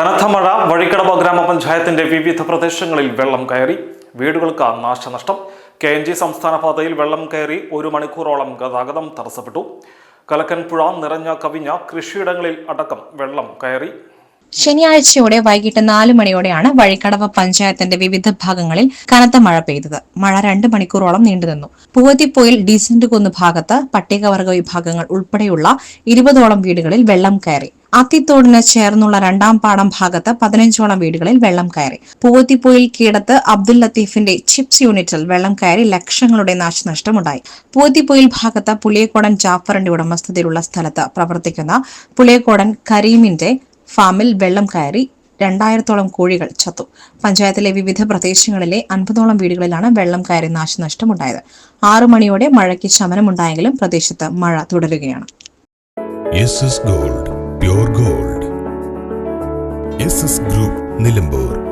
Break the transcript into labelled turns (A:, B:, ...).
A: കനത്ത മഴ വഴിക്കടവ് ഗ്രാമപഞ്ചായത്തിന്റെ വിവിധ പ്രദേശങ്ങളിൽ വെള്ളം കയറി. വീടുകൾക്ക് നാശനഷ്ടം. കെ എൻ ജി സംസ്ഥാന പാതയിൽ വെള്ളം കയറി ഒരു മണിക്കൂറോളം ഗതാഗതം തടസ്സപ്പെട്ടു. കലക്കൻപുഴ നിറഞ്ഞ കവിഞ്ഞ കൃഷിയിടങ്ങളിൽ അടക്കം വെള്ളം കയറി.
B: ശനിയാഴ്ചയോടെ വൈകിട്ട് നാല് മണിയോടെയാണ് വഴിക്കടവ് പഞ്ചായത്തിന്റെ വിവിധ ഭാഗങ്ങളിൽ കനത്ത മഴ പെയ്തത്. മഴ രണ്ട് മണിക്കൂറോളം നീണ്ടുനിന്നു. പൂവത്തിപ്പോയിൽ ഡീസന്റ് കുന്ന് ഭാഗത്ത് പട്ടികവർഗ വിഭാഗങ്ങൾ ഉൾപ്പെടെയുള്ള ഇരുപതോളം വീടുകളിൽ വെള്ളം കയറി. അത്തിത്തോടിന് ചേർന്നുള്ള രണ്ടാം പാടം ഭാഗത്ത് പതിനഞ്ചോളം വീടുകളിൽ വെള്ളം കയറി. പൂവത്തിപ്പോയിൽ കീടത്ത് അബ്ദുൽ ലത്തീഫിന്റെ ചിപ്സ് യൂണിറ്റിൽ വെള്ളം കയറി ലക്ഷങ്ങളുടെ നാശനഷ്ടമുണ്ടായി. പൂവത്തിപ്പോയിൽ ഭാഗത്ത് പുളിയക്കോടൻ ജാഫറിന്റെ ഉടമസ്ഥതയിലുള്ള സ്ഥലത്ത് പ്രവർത്തിക്കുന്ന പുളിയക്കോടൻ കരീമിന്റെ ഫാമിൽ വെള്ളം കയറി രണ്ടായിരത്തോളം കോഴികൾ ചത്തു. പഞ്ചായത്തിലെ വിവിധ പ്രദേശങ്ങളിലെ അൻപതോളം വീടുകളിലാണ് വെള്ളം കയറി നാശനഷ്ടമുണ്ടായത്. ആറു മണിയോടെ മഴയ്ക്ക് ശമനമുണ്ടായെങ്കിലും പ്രദേശത്ത് മഴ തുടരുകയാണ്.
C: Gold gold. ഗ്രൂപ്പ് നിലമ്പൂർ.